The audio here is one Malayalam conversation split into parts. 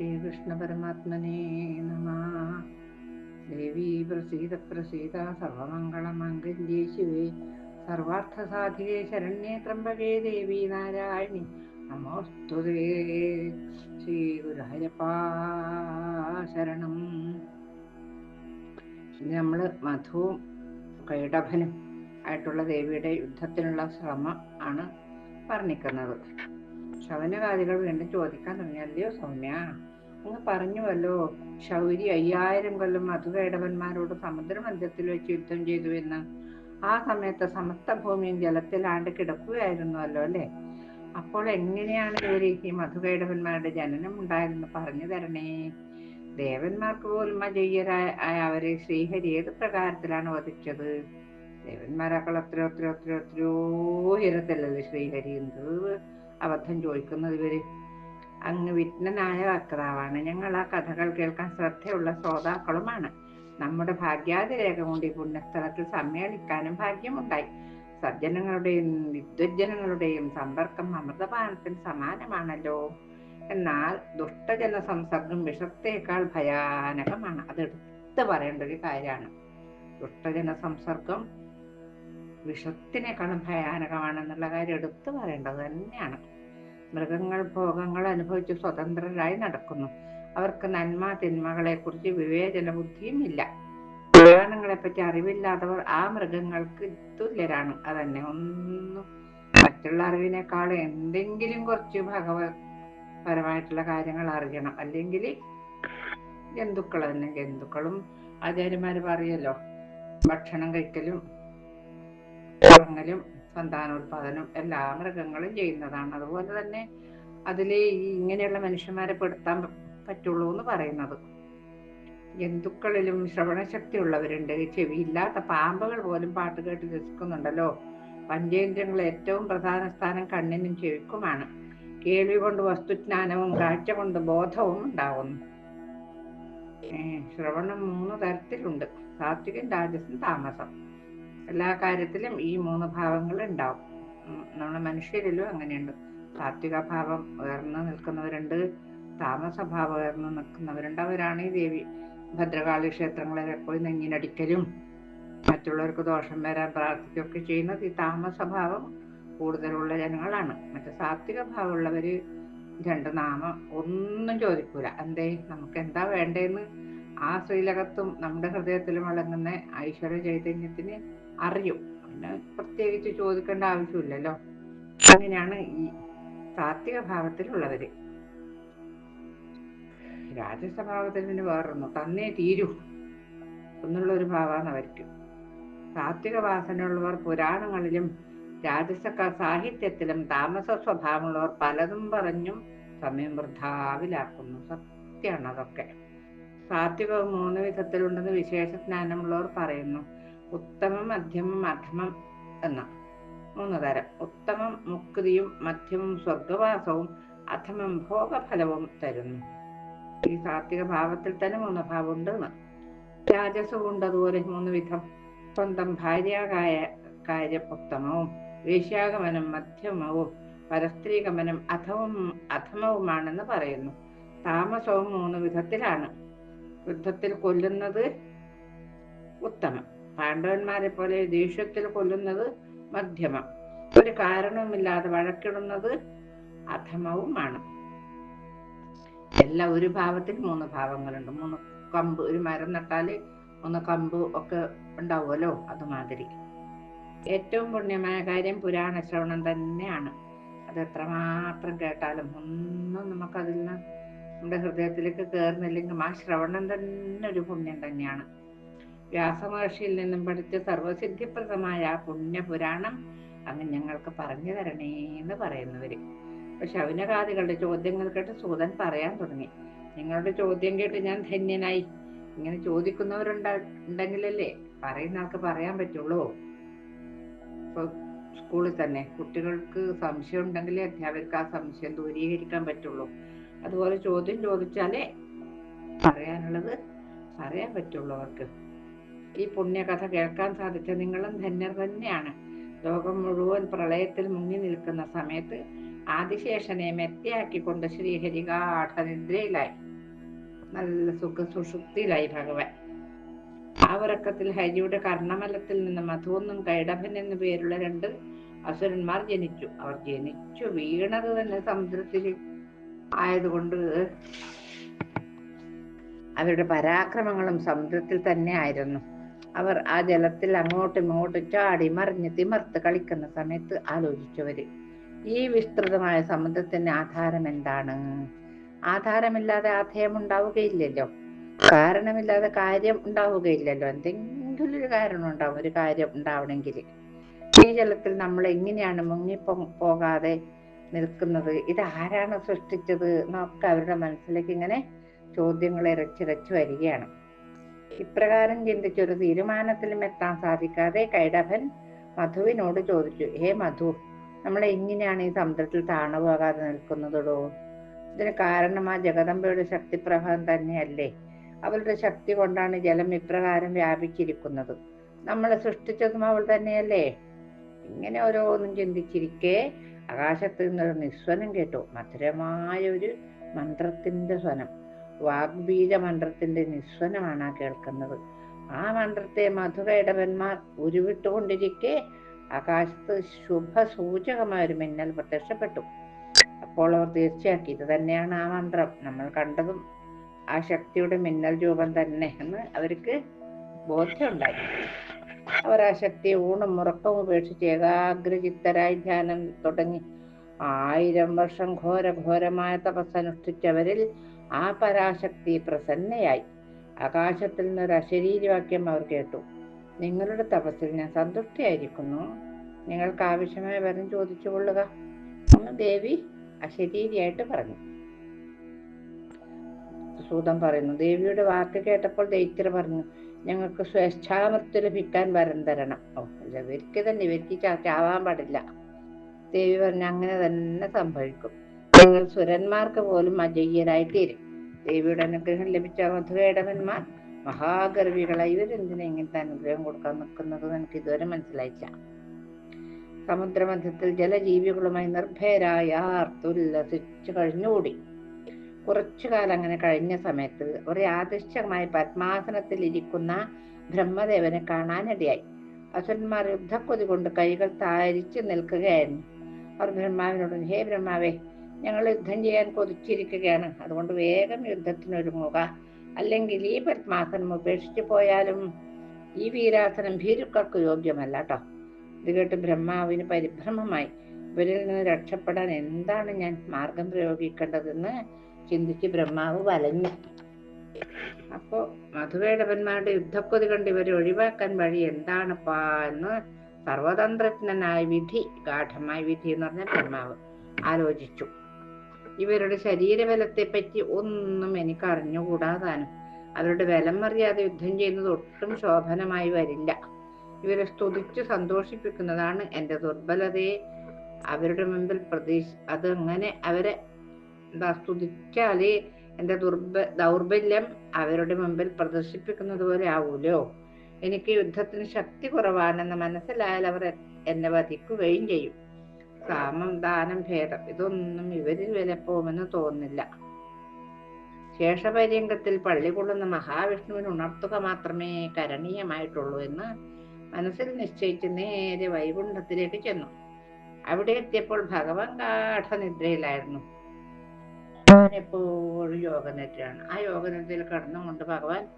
ശ്രീകൃഷ്ണ പരമാത്മനേ നമ. ദേവി പ്രസീത പ്രസീത സർവമംഗളമംഗല്യേ ശിവേ. സർവാർത്ഥസാധികേ ശരണ്യേ ത്രംബകേ ദേവി നാരായണി. നമോസ്തുതേ. ശ്രീ ഗുരുഹരപ്പാ ശരണം. ഇനി നമ്മൾ മധുവും കൈടഭനും ആയിട്ടുള്ള ദേവിയുടെ യുദ്ധത്തിനുള്ള ശ്രമം ആണ് വർണിക്കുന്നത് ശവനകാദികൾ വീണ്ടും ചോദിക്കാൻ തുടങ്ങിയല്ലയോ സൗമ്യ? അങ്ങ് പറഞ്ഞുവല്ലോ. ശൗരി അയ്യായിരം കൊല്ലം മധുകേടവന്മാരോട് സമുദ്രമധ്യത്തിൽ വെച്ച് യുദ്ധം ചെയ്തു എന്ന്. ആ സമയത്ത് സമസ്ത ഭൂമിയും ജലത്തിലാണ്ട് കിടക്കുകയായിരുന്നുവല്ലോ അല്ലേ? അപ്പോൾ എങ്ങനെയാണ് ഇവർ ഈ മധുകേടവന്മാരുടെ ജനനം ഉണ്ടായതെന്ന് പറഞ്ഞു തരണേ? ദേവന്മാർക്ക് പോലും അജയ്യരായ അവരെ ശ്രീഹരി ഏത് പ്രകാരത്തിലാണ് വധിച്ചത്? ദേവന്മാരാക്കൾ അത്രയോ അത്രയോ അത്രയോ അത്രയോ ഉയരത്തിലല്ലേ ശ്രീഹരി? എന്ത് അബദ്ധം ചോദിക്കുന്നത് ഇവർ? അങ്ങ് വിഘ്നനായ വക്താവാണ്. ഞങ്ങൾ ആ കഥകൾ കേൾക്കാൻ ശ്രദ്ധയുള്ള ശ്രോതാക്കളുമാണ്. നമ്മുടെ ഭാഗ്യാതിരേഖ കൊണ്ട് ഈ പുണ്യസ്ഥലത്തിൽ സമ്മേളിക്കാനും ഭാഗ്യമുണ്ടായി. സജ്ജനങ്ങളുടെയും വിദ്വജ്ജനങ്ങളുടെയും സമ്പർക്കം അമൃതപാനത്തിന് സമാനമാണല്ലോ. എന്നാൽ ദുഷ്ടജന സംസർഗം വിഷത്തേക്കാൾ ഭയാനകമാണ്. അത് എടുത്ത് പറയേണ്ട ഒരു കാര്യമാണ്. ദുഷ്ടജന സംസർഗം വിഷത്തിനേക്കാളും ഭയാനകമാണെന്നുള്ള കാര്യം എടുത്തു പറയേണ്ടത് തന്നെയാണ്. മൃഗങ്ങൾ ഭോഗങ്ങൾ അനുഭവിച്ച് സ്വതന്ത്രരായി നടക്കുന്നു. അവർക്ക് നന്മ തിന്മകളെ കുറിച്ച് വിവേചന ബുദ്ധിയും ഇല്ല. പുരാണങ്ങളെ പറ്റി അറിവില്ലാത്തവർ ആ മൃഗങ്ങൾക്ക് തുല്യരാണ്. അതന്നെ ഒന്നും മറ്റുള്ള അറിവിനേക്കാൾ എന്തെങ്കിലും കുറച്ച് ഭഗവത് പരമായിട്ടുള്ള കാര്യങ്ങൾ അറിയണം. അല്ലെങ്കിൽ ജന്തുക്കൾ തന്നെ. ജന്തുക്കളും ആചാര്യന്മാര് പറയല്ലോ. ഭക്ഷണം കഴിക്കലും ഉറങ്ങലും സന്താനോത്പാദനം എല്ലാ മൃഗങ്ങളും ചെയ്യുന്നതാണ്. അതുപോലെ തന്നെ അതിൽ ഈ ഇങ്ങനെയുള്ള മനുഷ്യന്മാരെ പെടുത്താൻ പറ്റുള്ളൂ എന്ന് പറയുന്നത്. ജന്തുക്കളിലും ശ്രവണശക്തി ഉള്ളവരുണ്ട് ചെവിയില്ലാത്ത പാമ്പുകൾ പോലും പാട്ട് കേട്ട് രസിക്കുന്നുണ്ടല്ലോ. പഞ്ചേന്ദ്രങ്ങൾ ഏറ്റവും പ്രധാന സ്ഥാനം കണ്ണിനും ചെവിക്കുമാണ്. കേൾവി കൊണ്ട് വസ്തുജ്ഞാനവും കാഴ്ച കൊണ്ട് ബോധവും ഉണ്ടാവുന്നു. ശ്രവണം മൂന്ന് തരത്തിലുണ്ട്. സാത്വികം രാജസം താമസം. എല്ലാ കാര്യത്തിലും ഈ മൂന്ന് ഭാവങ്ങൾ ഉണ്ടാവും നമ്മുടെ മനുഷ്യരിലും അങ്ങനെയുണ്ട്. സാത്വിക ഭാവം ഉയർന്നു നിൽക്കുന്നവരുണ്ട് താമസ ഭാവം ഉയർന്നു നിൽക്കുന്നവരുണ്ട്. അവരാണ് ഈ ദേവി ഭദ്രകാളി ക്ഷേത്രങ്ങളിൽ പോയി നെഞ്ഞിനടിക്കലും മറ്റുള്ളവർക്ക് ദോഷം വരാൻ പ്രാർത്ഥിക്കുകയൊക്കെ ചെയ്യുന്നത് ഈ താമസഭാവം കൂടുതലുള്ള ജനങ്ങളാണ്. മറ്റേ സാത്വിക ഭാവമുള്ളവര് രണ്ട് നാമം ഒന്നും ചോദിക്കൂല. എന്തേ? നമുക്ക് എന്താ വേണ്ടതെന്ന് ആ ശ്രീലകത്തും നമ്മുടെ ഹൃദയത്തിലും വിളങ്ങുന്ന ഐശ്വര്യ ചൈതന്യത്തിന് അറിയും. പിന്നെ പ്രത്യേകിച്ച് ചോദിക്കേണ്ട ആവശ്യമില്ലല്ലോ. അങ്ങനെയാണ് ഈ സാത്വിക ഭാവത്തിലുള്ളവര്. രാജസ്വഭാവത്തിൽ പിന്നെ വേറൊന്നു തന്നേ തീരൂ എന്നുള്ള ഒരു ഭാവമാണ് അവർക്ക്. സാത്വിക വാസനയുള്ളവർ പുരാണങ്ങളിലും രാജസക്ക സാഹിത്യത്തിലും താമസ സ്വഭാവമുള്ളവർ പലതും പറഞ്ഞും സമയം വൃദ്ധാവിലാക്കുന്നു സത്യമാണ് അതൊക്കെ. സാത്വികവും മൂന്ന് വിധത്തിലുണ്ടെന്ന് വിശേഷ ജ്ഞാനമുള്ളവർ പറയുന്നു. ഉത്തമം മധ്യമം അധമം എന്ന മൂന്ന് തരം. ഉത്തമം മുക്തിയും മധ്യമം സ്വർഗവാസവും അധമം ഭോഗഫലവും തരുന്നു. ഈ സാത്വിക ഭാവത്തിൽ തന്നെ മൂന്ന് ഭാവം ഉണ്ടെന്ന് രാജസവും ഉണ്ട് അതുപോലെ മൂന്ന് വിധം. സ്വന്തം ഭാര്യാകായ കാര്യം ഉത്തമവും വേശ്യാഗമനം മധ്യമവും പരസ്ത്രീഗമനം അധവും അധമവുമാണെന്ന് പറയുന്നു. താമസവും മൂന്ന് വിധത്തിലാണ്. യുദ്ധത്തിൽ കൊല്ലുന്നത് ഉത്തമം. പാണ്ഡവന്മാരെ പോലെ ദേഷ്യത്തിൽ കൊല്ലുന്നത് മധ്യമം. ഒരു കാരണവുമില്ലാതെ വഴക്കിടുന്നത് അധമവുമാണ്. എല്ലാ ഒരു ഭാവത്തിൽ മൂന്ന് ഭാവങ്ങളുണ്ട്. മൂന്ന് കമ്പ് ഒരു മരം നട്ടാൽ മൂന്ന് കമ്പ് ഒക്കെ ഉണ്ടാവുമല്ലോ? അതുമാതിരി. ഏറ്റവും പുണ്യമായ കാര്യം പുരാണ ശ്രവണം തന്നെയാണ്. അത് എത്രമാത്രം കേട്ടാലും ഒന്നും നമുക്കതിൽ നിന്ന് നമ്മുടെ ഹൃദയത്തിലേക്ക് കയറുന്നില്ലെങ്കിൽ ആ ശ്രവണം തന്നെ ഒരു പുണ്യം തന്നെയാണ്. വ്യാസമഹർഷിയിൽ നിന്നും പഠിച്ച സർവസിദ്ധിപ്രദമായ ആ പുണ്യപുരാണം അങ്ങ് ഞങ്ങൾക്ക് പറഞ്ഞു തരണേ എന്ന് പറയുന്നവര്. അപ്പൊ ശൗനകാദികളുടെ ചോദ്യങ്ങൾ കേട്ട് സൂതൻ പറയാൻ തുടങ്ങി. നിങ്ങളുടെ ചോദ്യം കേട്ട് ഞാൻ ധന്യനായി. ഇങ്ങനെ ചോദിക്കുന്നവരുണ്ട ഉണ്ടെങ്കിലല്ലേ പറയുന്ന ആൾക്ക് പറയാൻ പറ്റുള്ളൂ. ഇപ്പൊ സ്കൂളിൽ തന്നെ കുട്ടികൾക്ക് സംശയം ഉണ്ടെങ്കിലേ അധ്യാപകർക്ക് ആ സംശയം ദൂരീകരിക്കാൻ പറ്റുള്ളൂ. അതുപോലെ ചോദ്യം ചോദിച്ചാലേ പറയാനുള്ളത് പറയാൻ പറ്റുള്ളൂ അവർക്ക്. ഈ പുണ്യകഥ കേൾക്കാൻ സാധിച്ച നിങ്ങളും ധന്യർ തന്നെയാണ്. ലോകം മുഴുവൻ പ്രളയത്തിൽ മുങ്ങി നിൽക്കുന്ന സമയത്ത് ആദിശേഷനെ മെത്തയാക്കിക്കൊണ്ട് ശ്രീഹരി ഗാഠനിദ്രയിലായി നല്ല സുഖ സുഷുപ്തിയിലായി ഭഗവാൻ. ആ ഉറക്കത്തിൽ ഹരിയുടെ കർണമലത്തിൽ നിന്ന് മധുവെന്നും കൈടഭൻ എന്നു പേരുള്ള രണ്ട് അസുരന്മാർ ജനിച്ചു. അവർ ജനിച്ചു വീണത് തന്നെ സമുദ്രത്തിൽ ആയതുകൊണ്ട് അവരുടെ പരാക്രമങ്ങളും സമുദ്രത്തിൽ തന്നെ ആയിരുന്നു. അവർ ആ ജലത്തിൽ അങ്ങോട്ടും ഇങ്ങോട്ടും ചാടി മറിഞ്ഞ് തിമർത്ത് കളിക്കുന്ന സമയത്ത് ആലോചിച്ചവര് ഈ വിസ്തൃതമായ സമുദ്രത്തിന് ആധാരം എന്താണ്? ആധാരമില്ലാതെ ആധേയം ഉണ്ടാവുകയില്ലല്ലോ. കാരണമില്ലാതെ കാര്യം ഉണ്ടാവുകയില്ലല്ലോ. എന്തെങ്കിലും ഒരു കാരണം ഉണ്ടാവും ഒരു കാര്യം ഉണ്ടാവണമെങ്കിൽ. ഈ ജലത്തിൽ നമ്മൾ എങ്ങനെയാണ് മുങ്ങിപ്പോ പോകാതെ നിൽക്കുന്നത്? ഇത് ആരാണ് സൃഷ്ടിച്ചത്? എന്നൊക്കെ അവരുടെ മനസ്സിലേക്ക് ഇങ്ങനെ ചോദ്യങ്ങൾ ഇരച്ചിരച്ചു വരികയാണ്. ഇപ്രകാരം ചിന്തിച്ചൊരു തീരുമാനത്തിലും എത്താൻ സാധിക്കാതെ കൈടഭൻ മധുവിനോട് ചോദിച്ചു ഏ മധു നമ്മൾ എങ്ങനെയാണ് ഈ സമുദ്രത്തിൽ താണു പോകാതെ നിൽക്കുന്നതോ ഇതിന് കാരണം ആ ജഗദമ്പയുടെ ശക്തിപ്രഭാവം തന്നെയല്ലേ? അവളുടെ ശക്തി കൊണ്ടാണ് ജലം ഇപ്രകാരം വ്യാപിച്ചിരിക്കുന്നത്. നമ്മളെ സൃഷ്ടിച്ചതും അവൾ തന്നെയല്ലേ? ഇങ്ങനെ ഓരോന്നും ചിന്തിച്ചിരിക്കെ ആകാശത്ത് നിന്നൊരു നിസ്വനം കേട്ടു. മധുരമായ ഒരു മന്ത്രത്തിന്റെ സ്വനം. വാഗ്ബീജ മന്ത്രത്തിന്റെ നിസ്വനമാണ് ആ കേൾക്കുന്നത്. ആ മന്ത്രത്തെ മധുര ഇടവന്മാർ ഉരുവിട്ടുകൊണ്ടിരിക്കെ ആകാശത്ത് ശുഭസൂചകമായ ഒരു മിന്നൽ പ്രത്യക്ഷപ്പെട്ടു. അപ്പോൾ അവർ തീർച്ചയാക്കി ഇത് തന്നെയാണ് ആ മന്ത്രം. നമ്മൾ കണ്ടതും ആ ശക്തിയുടെ മിന്നൽ രൂപം തന്നെ എന്ന് അവർക്ക് ബോധ്യമുണ്ടായി. അവർ ആ ശക്തിയെ ഊണും ഉറക്കവും ഉപേക്ഷിച്ച് ഏകാഗ്രചിത്തരായി ധ്യാനം തുടങ്ങി. ആയിരം വർഷം ഘോര ഘോരമായ തപസ് അനുഷ്ഠിച്ചവരിൽ ആ പരാശക്തി പ്രസന്നയായി. ആകാശത്തിൽ നിന്നൊരു അശരീരവാക്യം അവർ കേട്ടു. നിങ്ങളുടെ തപസ്സിൽ ഞാൻ സന്തുഷ്ടിയായിരിക്കുന്നു. നിങ്ങൾക്ക് ആവശ്യമായ വരം ചോദിച്ചു കൊള്ളുക. എന്ന് ദേവി അശരീരിയായിട്ട് പറഞ്ഞു. സൂതം പറയുന്നു ദേവിയുടെ വാക്ക് കേട്ടപ്പോൾ ദൈത്യർ പറഞ്ഞു ഞങ്ങൾക്ക് സ്വേച്ഛാമൃത്യു ലഭിക്കാൻ വരം തരണം. ഓ ഇവർക്ക് തന്നെ ഇവർക്ക് ചാവാൻ പാടില്ല. ദേവി പറഞ്ഞു അങ്ങനെ തന്നെ സംഭവിക്കും. നിങ്ങൾ സുരന്മാർക്ക് പോലും അജയ്യരായി തീരും ദേവിയുടെ അനുഗ്രഹം ലഭിച്ച മധുരേടവന്മാർ മഹാഗർവികളായി ഇവരെന്തിനാ ഇങ്ങനത്തെ അനുഗ്രഹം കൊടുക്കാൻ നിൽക്കുന്നത് എനിക്ക് ഇതുവരെ മനസ്സിലായില്ല? സമുദ്രമധ്യത്തിൽ ജലജീവികളുമായി നിർഭയരായ ആർത്തുല്ലസിച്ചു കഴിഞ്ഞുകൂടി. കുറച്ചു കാലം അങ്ങനെ കഴിഞ്ഞ സമയത്ത് ഒരു യാദൃശ്ചികമായി പത്മാസനത്തിൽ ഇരിക്കുന്ന ബ്രഹ്മദേവനെ കാണാനിടയായി അസുരന്മാർ യുദ്ധക്കൊതി കൊണ്ട് കൈകൾ താരിച്ചു നിൽക്കുകയായിരുന്നു. അവർ ബ്രഹ്മാവിനോട് ഹേ ബ്രഹ്മാവേ ഞങ്ങൾ യുദ്ധം ചെയ്യാൻ കൊതിച്ചിരിക്കുകയാണ്. അതുകൊണ്ട് വേഗം യുദ്ധത്തിനൊരുങ്ങുക അല്ലെങ്കിൽ ഈ പത്മാസനം ഉപേക്ഷിച്ചു പോയാലും ഈ വീരാസനം ഭീരുക്കൾക്ക് യോഗ്യമല്ല കേട്ടോ ഇത് കേട്ട് ബ്രഹ്മാവിന് പരിഭ്രമമായി. ഇവരിൽ നിന്ന് രക്ഷപ്പെടാൻ എന്താണ് ഞാൻ മാർഗം പ്രയോഗിക്കേണ്ടതെന്ന് ചിന്തിച്ച് ബ്രഹ്മാവ് വലഞ്ഞു. അപ്പോ മധുവേടവന്മാരുടെ യുദ്ധക്കൊതി കണ്ട് ഇവരെ ഒഴിവാക്കാൻ വഴി എന്താണപ്പാ എന്ന് സർവതന്ത്രജ്ഞനായ വിധി ഗാഠമായ വിധി എന്ന് പറഞ്ഞ ബ്രഹ്മാവ് ആലോചിച്ചു. ഇവരുടെ ശരീരബലത്തെ പറ്റി ഒന്നും എനിക്ക് അറിഞ്ഞുകൂടാതാനും. അവരുടെ ബലം അറിയാതെ യുദ്ധം ചെയ്യുന്നത് ഒട്ടും ശോഭനമായി വരില്ല. ഇവരെ സ്തുതിച്ച് സന്തോഷിപ്പിക്കുന്നതാണ് എന്റെ ദുർബലതയെ അവരുടെ മുമ്പിൽ പ്രതീക്ഷ അതങ്ങനെ അവരെ എന്താ സ്തുതിച്ചാലേ എന്റെ ദുർബ ദൗർബല്യം അവരുടെ മുമ്പിൽ പ്രദർശിപ്പിക്കുന്നത് പോലെ ആവൂലോ? എനിക്ക് യുദ്ധത്തിന് ശക്തി കുറവാണെന്ന് മനസ്സിലായാൽ അവർ എന്നെ വധിക്കുകയും ചെയ്യും. കാമം ദാനം ഭേദം ഇതൊന്നും ഇവരിൽ വിലപ്പോമെന്ന് തോന്നുന്നില്ല. ശേഷപര്യങ്കത്തിൽ പള്ളി കൊള്ളുന്ന മഹാവിഷ്ണുവിന് ഉണർത്തുക മാത്രമേ കരണീയമായിട്ടുള്ളൂ എന്ന് മനസ്സിൽ നിശ്ചയിച്ച് നേരെ വൈകുണ്ഠത്തിലേക്ക് ചെന്നു. അവിടെ എത്തിയപ്പോൾ ഭഗവാൻ ഗാഠനിദ്രയിലായിരുന്നു. എപ്പോഴും യോഗനിദ്രയാണ്. ആ യോഗനിദ്രയിൽ കടന്നുകൊണ്ട് ഭഗവാൻ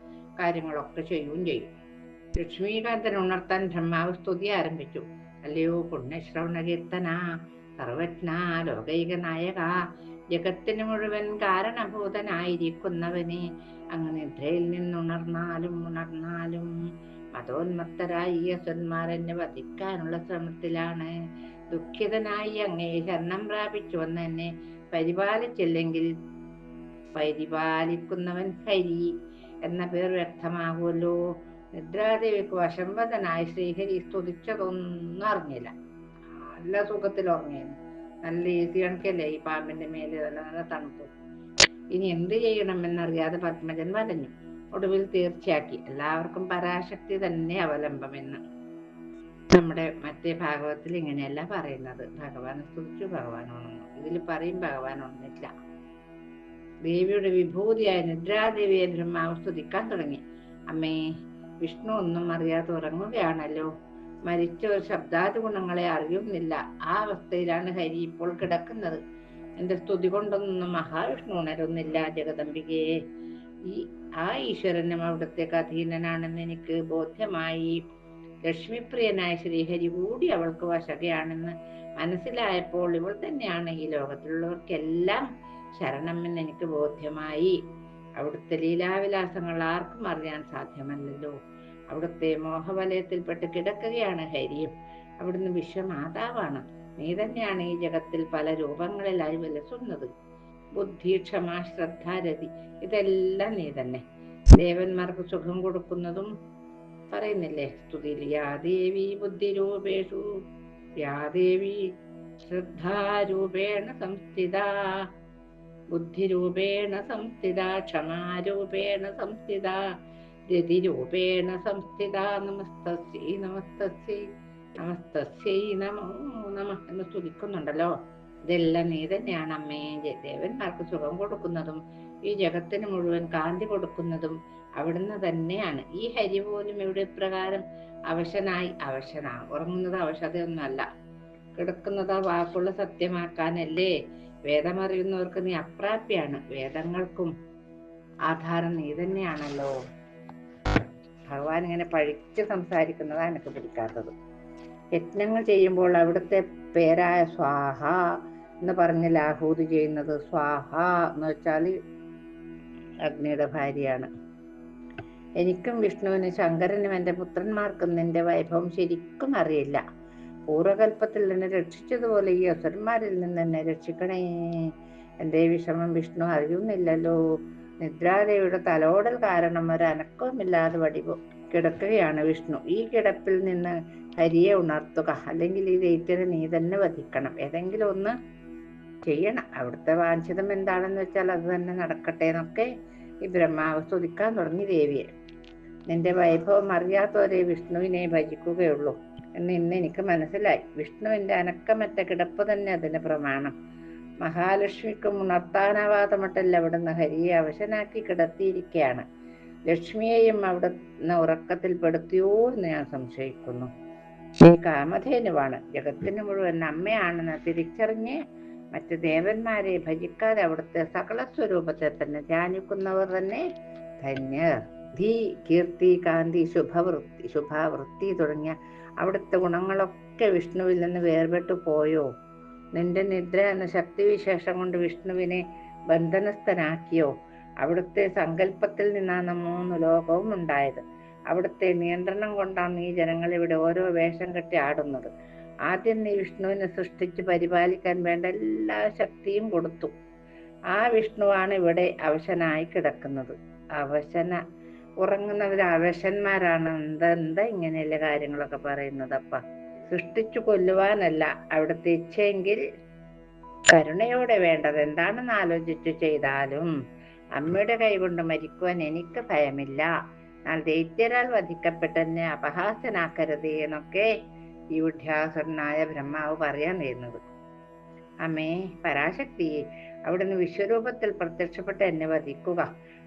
കാര്യങ്ങളൊക്കെ ചെയ്യുകയും ചെയ്യും. ലക്ഷ്മീകാന്തൻ ഉണർത്താൻ ബ്രഹ്മാവ് സ്തുതി ആരംഭിച്ചു. അല്ലയോ പുണ്യശ്രവണ കീർത്തന സർവജ്ഞ ലോകൈക നായക ജഗത്തിന് മുഴുവൻ കാരണഭൂതനായിരിക്കുന്നവനെ അങ്ങ് നിദ്രയിൽ നിന്നുണർന്നാലും ഉണർന്നാലും മതോന്മത്തരായി അസുന്മാർ എന്നെ വധിക്കാനുള്ള ശ്രമത്തിലാണ്. ദുഃഖിതനായി അങ്ങേ ശരണം പ്രാപിച്ചു വന്ന് എന്നെ പരിപാലിച്ചില്ലെങ്കിൽ പരിപാലിക്കുന്നവൻ ഹരി എന്ന പേർ വ്യക്തമാകുമല്ലോ. നിദ്രാദേവിക്ക് വശംവദനായി ശ്രീഹരി സ്തുതിച്ചതൊന്നും അറിഞ്ഞില്ല. നല്ല സുഖത്തിൽ ഉറങ്ങിയിരുന്നു നല്ല ഈസി കണക്കല്ലേ ഈ പാമ്പിന്റെ മേലെ നല്ല നല്ല തണുപ്പ്. ഇനി എന്ത് ചെയ്യണമെന്നറിയാതെ പത്മജൻ വലഞ്ഞു. ഒടുവിൽ തീർച്ചയാക്കി. എല്ലാവർക്കും പരാശക്തി തന്നെ അവലംബമെന്ന്. നമ്മുടെ മറ്റേ ഭാഗവത്തിൽ ഇങ്ങനെയല്ല പറയുന്നത്. ഭഗവാനെ സ്തുതിച്ചു ഭഗവാൻ ഉണങ്ങും ഇതിൽ പറയും ഭഗവാൻ ഉണ്ടില്ല ദേവിയുടെ വിഭൂതിയായ നിദ്രാദേവിയെ ബ്രഹ്മാവ് സ്തുതിക്കാൻ തുടങ്ങി. അമ്മേ വിഷ്ണു ഒന്നും അറിയാതെ ഉറങ്ങുകയാണല്ലോ. മരിച്ച ഒരു ശബ്ദാതി ഗുണങ്ങളെ അറിയുന്നില്ല. ആ അവസ്ഥയിലാണ് ഹരി ഇപ്പോൾ കിടക്കുന്നത്. എന്റെ സ്തുതി കൊണ്ടൊന്നും മഹാവിഷ്ണു ഉണരുന്നില്ല ജഗദംബികയെ ഈ ആ ഈശ്വരനും അവിടത്തേക്ക് അധീനനാണെന്ന് എനിക്ക് ബോധ്യമായി. ലക്ഷ്മിപ്രിയനായ ശ്രീഹരി കൂടി അവൾക്ക് വശകയാണെന്ന് മനസ്സിലായപ്പോൾ ഇവൾ തന്നെയാണ് ഈ ലോകത്തിലുള്ളവർക്കെല്ലാം ശരണം എന്ന് എനിക്ക് ബോധ്യമായി. അവിടുത്തെ ലീലാവിലാസങ്ങൾ ആർക്കും അറിയാൻ സാധ്യമല്ലല്ലോ. അവിടുത്തെ മോഹവലയത്തിൽപ്പെട്ട് കിടക്കുകയാണ് ഹരിയും. അവിടുന്ന് വിശ്വമാതാവാണ്. നീ തന്നെയാണ് ഈ ജഗത്തിൽ പല രൂപങ്ങളിലായി വിലസുന്നത്. ബുദ്ധി ക്ഷമ ശ്രദ്ധാരതി ഇതെല്ലാം നീ തന്നെ. ദേവന്മാർക്ക് സുഖം കൊടുക്കുന്നതും പറയുന്നില്ലേ? സ്തുതി യാദേവി ബുദ്ധിരൂപേഷു യാദേവി ശ്രദ്ധാരൂപേണ സംസ്ഥിത ബുദ്ധിരൂപേണ സംസ്ഥിത ക്ഷമാരൂപേണ സംസ്ഥിത. രതിരൂപേണ സംസ്ഥിത നമസ്തസ്യൈ നമസ്തസ്യൈ നമസ്തസ്യൈ നമോ നമ എന്ന് സ്തുതിക്കുന്നുണ്ടല്ലോ ഇതെല്ലാം നീ തന്നെയാണ് അമ്മേ. ദേവന്മാർക്ക് സുഖം കൊടുക്കുന്നതും ഈ ജഗത്തിന് മുഴുവൻ കാന്തി കൊടുക്കുന്നതും അവിടുന്ന് തന്നെയാണ്. ഈ ഹരി പോലും ഇവിടെ പ്രകാരം അവശനായി അവശനാ. ഉറങ്ങുന്നത് അവശതയൊന്നുമല്ല. കിടക്കുന്നത് ആ വാക്കുള്ള സത്യമാക്കാനല്ലേ? വേദമറിയുന്നവർക്ക് നീ അപ്രാപ്യാണ്. വേദങ്ങൾക്കും ആധാരം നീ തന്നെയാണല്ലോ. ഭഗവാൻ ഇങ്ങനെ പഴിച്ച് സംസാരിക്കുന്നതാണ് എനിക്ക് പിടിക്കാത്തത്. യജ്ഞങ്ങൾ ചെയ്യുമ്പോൾ അവിടുത്തെ പേരായ സ്വാഹ എന്ന് പറഞ്ഞ് ലാഹൂതി ചെയ്യുന്നത് സ്വാഹ എന്ന് വെച്ചാൽ അഗ്നിയുടെ ഭാര്യയാണ്. എനിക്കും വിഷ്ണുവിനും ശങ്കരനും എന്റെ പുത്രന്മാർക്കും നിന്റെ വൈഭവം ശരിക്കും അറിയില്ല. പൂർവകൽപ്പത്തിൽ എന്നെ രക്ഷിച്ചതുപോലെ ഈ അസുരന്മാരിൽ നിന്ന് എന്നെ രക്ഷിക്കണേ. എന്റെ വിഷമം വിഷ്ണു അറിയുന്നില്ലല്ലോ. നിദ്രാദേവിയുടെ തലോടൽ കാരണം ഒരു അനക്കവുമില്ലാതെ വടിവ് കിടക്കുകയാണ് വിഷ്ണു. ഈ കിടപ്പിൽ നിന്ന് ഹരിയെ ഉണർത്തുക. അല്ലെങ്കിൽ ഈ ദൈത്യനെ നീ തന്നെ വധിക്കണം. ഏതെങ്കിലും ഒന്ന് ചെയ്യണം. അവിടുത്തെ വാഞ്ചിതം എന്താണെന്ന് വെച്ചാൽ അത് തന്നെ നടക്കട്ടെ എന്നൊക്കെ ഈ ബ്രഹ്മാവ് സ്തുതിക്കാൻ തുടങ്ങി ദേവിയെ. നിന്റെ വൈഭവം അറിയാത്തവരെ വിഷ്ണുവിനെ ഭജിക്കുകയുള്ളൂ എന്ന് ഇന്ന് എനിക്ക് മനസ്സിലായി. വിഷ്ണുവിന്റെ അനക്കമറ്റ കിടപ്പ് തന്നെ അതിന് പ്രമാണം. മഹാലക്ഷ്മിക്കും ഉണർത്താനാവാതമട്ടല്ല അവിടുന്ന് ഹരിയെ അവശനാക്കി കിടത്തിയിരിക്കുകയാണ് ലക്ഷ്മിയെയും അവിടുന്ന് ഉറക്കത്തിൽ പെടുത്തിയോ എന്ന് ഞാൻ സംശയിക്കുന്നു. ഈ കാമധേനുവാണ്. ജഗത്തിന് മുഴുവൻ അമ്മയാണെന്ന് തിരിച്ചറിഞ്ഞ് മറ്റു ദേവന്മാരെ ഭജിക്കാതെ അവിടുത്തെ സകല സ്വരൂപത്തെ തന്നെ ധ്യാനിക്കുന്നവർ തന്നെ ധന്യർ ധീ കീർത്തി കാന്തി ശുഭവൃത്തി ശുഭാവൃത്തി തുടങ്ങിയ അവിടുത്തെ ഗുണങ്ങളൊക്കെ വിഷ്ണുവിൽ നിന്ന് വേർപെട്ടു പോയോ? നിന്റെ നിദ്ര എന്ന ശക്തിവിശേഷം കൊണ്ട് വിഷ്ണുവിനെ ബന്ധനസ്ഥനാക്കിയോ? അവിടുത്തെ സങ്കല്പത്തിൽ നിന്നാണ് മൂന്ന് ലോകവും ഉണ്ടായത്. അവിടുത്തെ നിയന്ത്രണം കൊണ്ടാണ് ഈ ജനങ്ങൾ ഇവിടെ ഓരോ വേഷം കെട്ടി ആടുന്നത്. ആദ്യം നീ വിഷ്ണുവിനെ സൃഷ്ടിച്ച് പരിപാലിക്കാൻ വേണ്ട എല്ലാ ശക്തിയും കൊടുത്തു. ആ വിഷ്ണുവാണ് ഇവിടെ അവശനായി കിടക്കുന്നത്. അവശന ഉറങ്ങുന്നവർ അവശന്മാരാണ്. എന്താ എന്താ ഇങ്ങനെയുള്ള കാര്യങ്ങളൊക്കെ പറയുന്നത് അപ്പ? സൃഷ്ടിച്ചു കൊല്ലുവാനല്ല അവിടുത്തെ ഇച്ഛയെങ്കിൽ കരുണയോടെ വേണ്ടത് എന്താണെന്ന് ആലോചിച്ചു ചെയ്താലും അമ്മയുടെ കൈകൊണ്ട് മരിക്കുവാൻ എനിക്ക് ഭയമില്ല. എന്നാൽ ദൈത്യരാൽ വധിക്കപ്പെട്ടെന്നെ അപഹാസ്യനാക്കരുത് എന്നൊക്കെ ഈ വിഡ്ഢ്യാസുരനായ ബ്രഹ്മാവ് പറയാൻ നേരുന്നത്. അമ്മേ പരാശക്തി അവിടുന്ന് വിശ്വരൂപത്തിൽ പ്രത്യക്ഷപ്പെട്ട് എന്നെ വധിക്കുക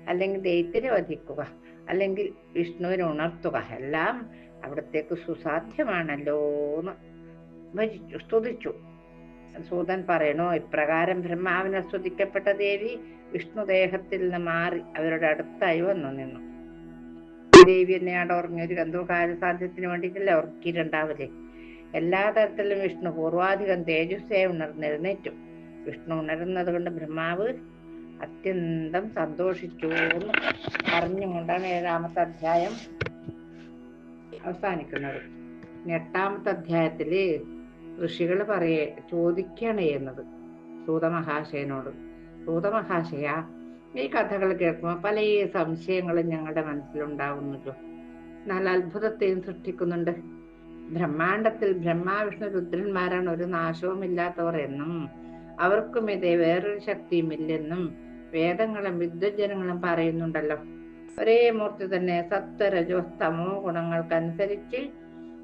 അല്ലെങ്കിൽ ദൈത്യരെ വധിക്കുക അല്ലെങ്കിൽ വിഷ്ണുവിനെ ഉണർത്തുക എല്ലാം അവിടത്തേക്ക് സുസാധ്യമാണല്ലോ എന്ന് ഭജിച്ചു സ്തുതിച്ചു. സൂതൻ പറയണോ ഇപ്രകാരം ബ്രഹ്മാവിനെ സ്തുതിക്കപ്പെട്ട ദേവി വിഷ്ണുദേഹത്തിൽ നിന്ന് മാറി അവരുടെ അടുത്തായി വന്നു നിന്നു. ദേവി എന്നെയാണ് ഉറങ്ങിയൊരു എന്തോ കാര്യസാധ്യത്തിന് വേണ്ടിയിട്ടല്ലേ ഉറക്കിയിട്ടുണ്ടാവില്ലേ എല്ലാ തരത്തിലും വിഷ്ണു പൂർവാധികം തേജസ്സേ ഉണർന്നെഴുന്നേറ്റു. വിഷ്ണു ഉണരുന്നത് കൊണ്ട് ബ്രഹ്മാവ് അത്യന്തം സന്തോഷിച്ചു എന്ന് പറഞ്ഞുകൊണ്ടാണ് ഏഴാമത്തെ അധ്യായം. അവസാനിക്കുന്നത്. എട്ടാമത്തെ അധ്യായത്തിൽ ഋഷികൾ പറയേ ചോദിക്കുകയാണ് ചെയ്യുന്നത് സൂതമഹാശയനോട്. സൂതമഹാശയ ഈ കഥകൾ കേൾക്കുമ്പോൾ പല സംശയങ്ങളും ഞങ്ങളുടെ മനസ്സിലുണ്ടാവുന്നല്ലോ എന്നാൽ അത്ഭുതത്തെയും സൃഷ്ടിക്കുന്നുണ്ട്. ബ്രഹ്മാണ്ടത്തിൽ ബ്രഹ്മാവിഷ്ണു രുദ്രന്മാരാണ് ഒരു നാശവുമില്ലാത്തവർ എന്നും അവർക്കും ഇതേ വേറൊരു ശക്തിയും ഇല്ലെന്നും വേദങ്ങളും വിദ്വജ്ജനങ്ങളും പറയുന്നുണ്ടല്ലോ. ഒരേ മൂർത്തി തന്നെ സത്വരജോ തമോ ഗുണങ്ങൾക്കനുസരിച്ച്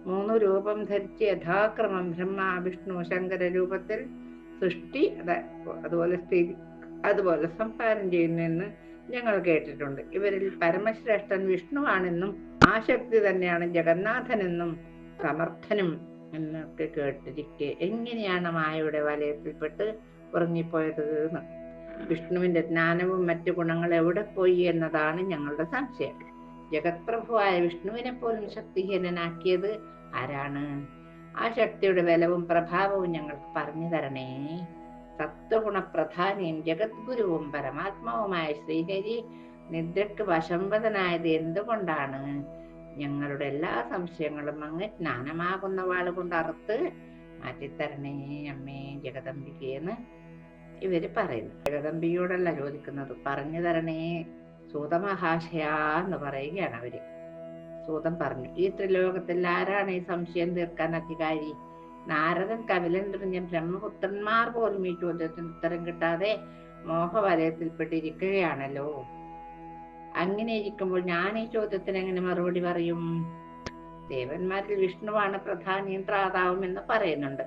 മൂന്ന് രൂപം ധരിച്ച് യഥാക്രമം ബ്രഹ്മ വിഷ്ണു ശങ്കര രൂപത്തിൽ സൃഷ്ടി അതുപോലെ സ്ഥിതി അതുപോലെ സംഹാരം ചെയ്യുന്നെന്ന് ഞങ്ങൾ കേട്ടിട്ടുണ്ട്. ഇവരിൽ പരമശ്രേഷ്ഠൻ വിഷ്ണുവാണെന്നും ആ ശക്തി തന്നെയാണ് ജഗന്നാഥനെന്നും സമർത്ഥനും എന്നൊക്കെ കേട്ടിരിക്കെ. എങ്ങനെയാണ് മായയുടെ വലയത്തിൽപ്പെട്ട് ഉറങ്ങിപ്പോയത് എന്ന്? വിഷ്ണുവിന്റെ ജ്ഞാനവും മറ്റു ഗുണങ്ങൾ എവിടെ പോയി എന്നതാണ് ഞങ്ങളുടെ സംശയം. ജഗത്പ്രഭുവായ വിഷ്ണുവിനെ പോലും ശക്തിഹീനനാക്കിയത് ആരാണ്? ആ ശക്തിയുടെ ബലവും പ്രഭാവവും ഞങ്ങൾക്ക് പറഞ്ഞു തരണേ. സത്വഗുണപ്രധാനിയും ജഗദ്ഗുരുവും പരമാത്മാവുമായ ശ്രീഹരി നിദ്രക്ക് വശംവദനായത് എന്തുകൊണ്ടാണ്? ഞങ്ങളുടെ എല്ലാ സംശയങ്ങളും അങ്ങ് ജ്ഞാനമാകുന്ന വാളുകൊണ്ട് അറുത്ത് മാറ്റിത്തരണേ അമ്മേ ജഗദംബികയെന്ന്. ഇവർ പറയുന്നു. ജഗദംബിയോടല്ല ചോദിക്കുന്നത്. പറഞ്ഞു തരണേ സൂതമഹാശയ എന്ന് പറയുകയാണ് അവർ. സൂതം പറഞ്ഞു ഈ ത്രിലോകത്തിൽ ആരാണ് ഈ സംശയം തീർക്കാൻ അധികാരി? നാരദൻ കപിലൻ തുടങ്ങിയ ബ്രഹ്മപുത്രന്മാർ പോലും ഈ ചോദ്യത്തിന് ഉത്തരം കിട്ടാതെ മോഹവലയത്തിൽപ്പെട്ടിരിക്കുകയാണല്ലോ. അങ്ങനെ ഇരിക്കുമ്പോൾ ഞാൻ ഈ ചോദ്യത്തിന് എങ്ങനെ മറുപടി പറയും? ദേവന്മാരിൽ വിഷ്ണുവാണ് പ്രധാനിയും ത്രാതാവും എന്ന് പറയുന്നുണ്ട്.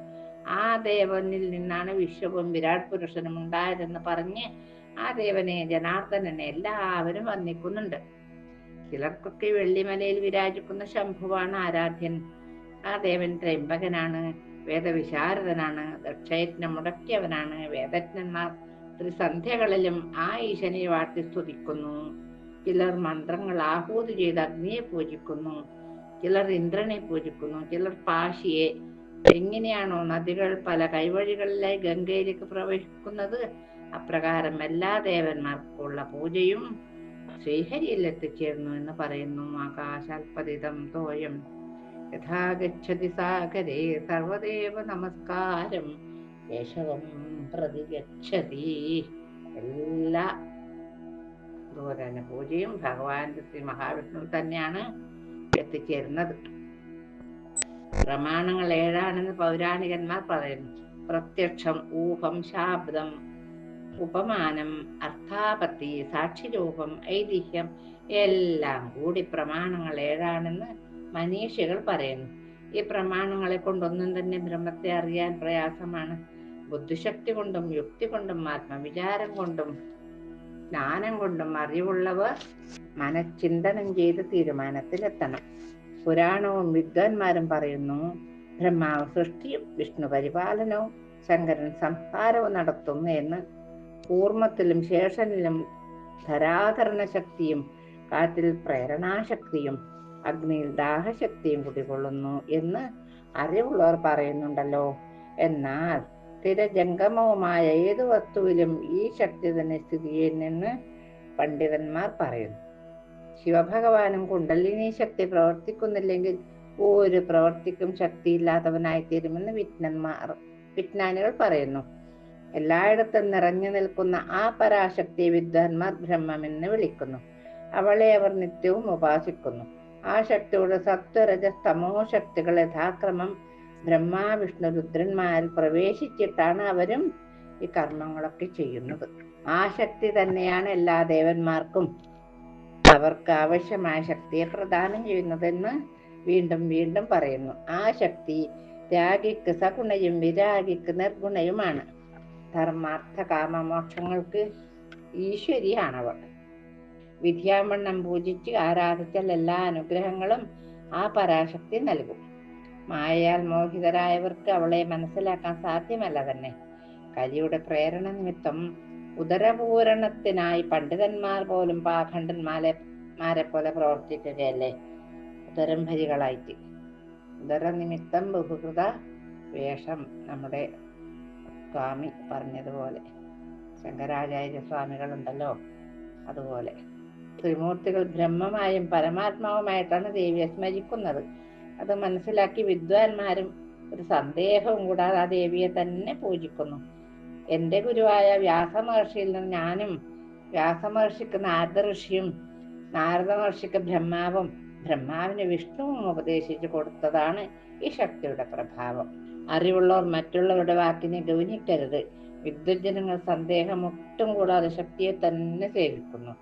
ആ ദേവനിൽ നിന്നാണ് വിശ്വവും വിരാട് പുരുഷനും ഉണ്ടായതെന്ന് പറഞ്ഞ് ആ ദേവനെ ജനാർദ്ദനനെ എല്ലാവരും വന്നിക്കുന്നുണ്ട് ചിലർക്കൊക്കെ വെള്ളിമലയിൽ വിരാജിക്കുന്ന ശംഭുവാണ് ആരാധ്യൻ. ആ ദേവൻ ത്രയംബകനാണ് വേദവിശാരദനാണ് ദക്ഷയജ്ഞം മുടക്കിയവനാണ് വേദജ്ഞന്മാർ ത്രിസന്ധ്യകളിലും ആ ഈശനെ വാഴ്ത്തി സ്തുതിക്കുന്നു. ചിലർ മന്ത്രങ്ങൾ ആഹൂതി ചെയ്ത് അഗ്നിയെ പൂജിക്കുന്നു. ചിലർ ഇന്ദ്രനെ പൂജിക്കുന്നു. ചിലർ പാശിയെ എങ്ങനെയാണോ നദികൾ പല കൈവഴികളിലായി ഗംഗയിലേക്ക് പ്രവഹിക്കുന്നത് അപ്രകാരം എല്ലാ ദേവന്മാർക്കുള്ള പൂജയും ശ്രീഹരിയിൽ എത്തിച്ചേർന്നു എന്ന് പറയുന്നു ആകാശാൽപതിതം തോയം. യഥാഗതി സാഗരേ സർവദേവ നമസ്കാരം. കേശവം പ്രതിഗച്ഛതി. എല്ലാ അതുപോലെ തന്നെ പൂജയും ഭഗവാന്റെ ശ്രീ മഹാവിഷ്ണു തന്നെയാണ് എത്തിച്ചേരുന്നത്. പ്രമാണങ്ങൾ ഏഴാണെന്ന് പൗരാണികന്മാർ പറയുന്നു. പ്രത്യക്ഷം ഊഹം ശാബ്ദം ഉപമാനം അർത്ഥാപത്തി സാക്ഷിരൂപം ഐതിഹ്യം എല്ലാം കൂടി പ്രമാണങ്ങൾ ഏഴാണെന്ന് മനീഷികൾ പറയുന്നു. ഈ പ്രമാണങ്ങളെ കൊണ്ടൊന്നും തന്നെ ബ്രഹ്മത്തെ അറിയാൻ പ്രയാസമാണ്. ബുദ്ധിശക്തി കൊണ്ടും യുക്തി കൊണ്ടും ആത്മവിചാരം കൊണ്ടും ജ്ഞാനം കൊണ്ടും അറിവുള്ളവർ മനഃചിന്തനം ചെയ്ത് തീരുമാനത്തിലെത്തണം. പുരാണവും വിദ്വാൻമാരും പറയുന്നു ബ്രഹ്മാവ് സൃഷ്ടിയും വിഷ്ണു പരിപാലനവും ശങ്കരൻ സംഹാരവും നടത്തുന്നു എന്ന്. കൂർമ്മത്തിലും ശേഷനിലും ധരാധരണ ശക്തിയും കാറ്റിൽ പ്രേരണാശക്തിയും അഗ്നിയിൽ ദാഹശക്തിയും കുടികൊള്ളുന്നു എന്ന് അറിവുള്ളവർ പറയുന്നുണ്ടല്ലോ. എന്നാൽ സ്ഥിരജംഗമവുമായ ഏതു വസ്തുവിലും ഈ ശക്തി തന്നെ സ്ഥിതി ചെയ്യുന്നെന്ന് പണ്ഡിതന്മാർ പറയുന്നു. ശിവഭഗവാനും കുണ്ടലിനി ശക്തി പ്രവർത്തിക്കുന്നില്ലെങ്കിൽ ഒരു പ്രവർത്തിക്കും ശക്തിയില്ലാത്തവനായി തീരുമെന്ന് വിജ്ഞന്മാർ വിജ്ഞാനികൾ പറയുന്നു. എല്ലായിടത്തും നിറഞ്ഞു നിൽക്കുന്ന ആ പരാശക്തിയെ വിദ്വാൻമാർ ബ്രഹ്മമെന്ന് വിളിക്കുന്നു. അവളെ അവർ നിത്യവും ഉപാസിക്കുന്നു. ആ ശക്തിയുടെ സത്വരജസ്തമോ ശക്തികൾ യഥാക്രമം ബ്രഹ്മ വിഷ്ണു രുദ്രന്മാരിൽ പ്രവേശിച്ചിട്ടാണ് അവരും ഈ കർമ്മങ്ങളൊക്കെ ചെയ്യുന്നത്. ആ ശക്തി തന്നെയാണ് എല്ലാ ദേവന്മാർക്കും അവർക്ക് ആവശ്യമായ ശക്തിയെ പ്രദാനം ചെയ്യുന്നതെന്ന് വീണ്ടും വീണ്ടും പറയുന്നു. ആ ശക്തി ത്യാഗിക്ക് സഗുണയും വിരാഗിക്ക് നിർഗുണയുമാണ്. ധർമാർത്ഥ കാമമോക്ഷങ്ങൾക്ക് ഈശ്വരിയാണവൾ വിദ്യാമണ്ണം പൂജിച്ച് ആരാധിച്ചാൽ എല്ലാ അനുഗ്രഹങ്ങളും ആ പരാശക്തി നൽകും. മായയാൽ മോഹിതരായവർക്ക് അവളെ മനസ്സിലാക്കാൻ സാധ്യമല്ല തന്നെ. കലിയുടെ പ്രേരണ നിമിത്തം ഉദരപൂരണത്തിനായി പണ്ഡിതന്മാർ പോലും പാഖണ്ഡന്മാരെ മാരെ പോലെ പ്രവർത്തിക്കുകയല്ലേ? ഉദരംഭരികളായിട്ട് ഉദരനിമിത്തം ബഹുകൃത വേഷം നമ്മുടെ സ്വാമി പറഞ്ഞതുപോലെ. ശങ്കരാചാര്യ സ്വാമികളുണ്ടല്ലോ അതുപോലെ. ത്രിമൂർത്തികൾ ബ്രഹ്മമായും പരമാത്മാവുമായിട്ടാണ് ദേവിയെ സ്മരിക്കുന്നത്. അത് മനസ്സിലാക്കി വിദ്വാൻമാരും ഒരു സന്ദേഹവും കൂടാതെ ആ ദേവിയെ തന്നെ പൂജിക്കുന്നു. എന്റെ ഗുരുവായ വ്യാസമഹർഷിയിൽ നിന്ന് ഞാനും വ്യാസമഹർഷിക്ക് നാരദ ഋഷിയും നാരദ മഹർഷിക്ക് ബ്രഹ്മാവും ബ്രഹ്മാവിന് വിഷ്ണുവും ഉപദേശിച്ചു കൊടുത്തതാണ് ഈ ശക്തിയുടെ പ്രഭാവം. അറിവുള്ളവർ മറ്റുള്ളവരുടെ വാക്കിനെ ഗൗനിക്കരുത്. വിദ്വജനങ്ങൾ സന്ദേഹം ഒട്ടും കൂടാതെ ശക്തിയെ തന്നെ സേവിക്കുന്നു.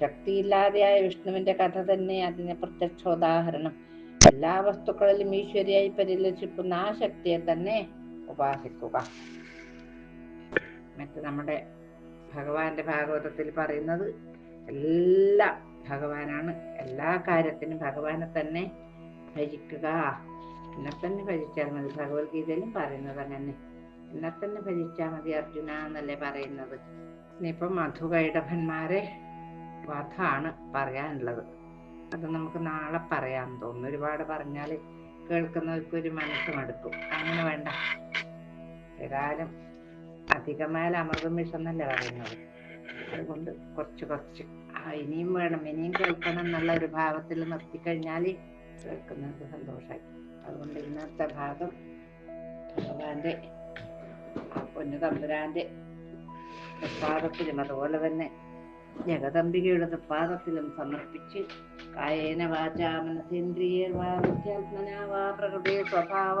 ശക്തിയില്ലാതെയായ വിഷ്ണുവിന്റെ കഥ തന്നെ അതിന് പ്രത്യക്ഷോദാഹരണം. എല്ലാ വസ്തുക്കളിലും ഈശ്വരിയായി പരിലസിക്കുന്ന ആ ശക്തിയെ തന്നെ ഉപാസിക്കുക. മറ്റ് നമ്മുടെ ഭഗവാന്റെ ഭാഗവതത്തിൽ പറയുന്നത് എല്ലാം ഭഗവാനാണ്. എല്ലാ കാര്യത്തിനും ഭഗവാനെ തന്നെ ഭജിക്കുക. എന്നെ തന്നെ ഭജിച്ചാൽ മതി. ഭഗവത്ഗീതയിലും പറയുന്നത് അങ്ങനെ. എന്നെ തന്നെ ഭജിച്ചാൽ മതി അർജുന എന്നല്ലേ പറയുന്നത്. ഇനിയിപ്പം മധുകൈടഭന്മാരെ വധാണ് പറയാനുള്ളത്. അത് നമുക്ക് നാളെ പറയാൻ തോന്നുന്നു. ഒരുപാട് പറഞ്ഞാൽ കേൾക്കുന്നവർക്ക് ഒരു മനസ്സ് മടുക്കും അങ്ങനെ വേണ്ട. ഏതായാലും അധികമായാലും അമൃതം വിഷം എന്നല്ലേ പറയുന്നത്. അതുകൊണ്ട് കുറച്ച് കുറച്ച്. ഇനിയും വേണം. ഇനിയും കേൾക്കണം എന്നുള്ള ഒരു ഭാവത്തിൽ നിർത്തിക്കഴിഞ്ഞാൽ കേൾക്കുന്നത് സന്തോഷമായി അതുകൊണ്ട് ഇന്നത്തെ ഭാഗം ഭഗവാന്റെ ആ പൊന്നു തമ്പുരാന്റെ പ്രസാദത്തിലും അതുപോലെ തന്നെ ജഗദംബികയുടെ തൃപ്പാദത്തിലും സമർപ്പിച്ച് കായേന വാചാ മനസേന്ദ്രിയർവാ വാ പ്രകൃതി സ്വഭാവ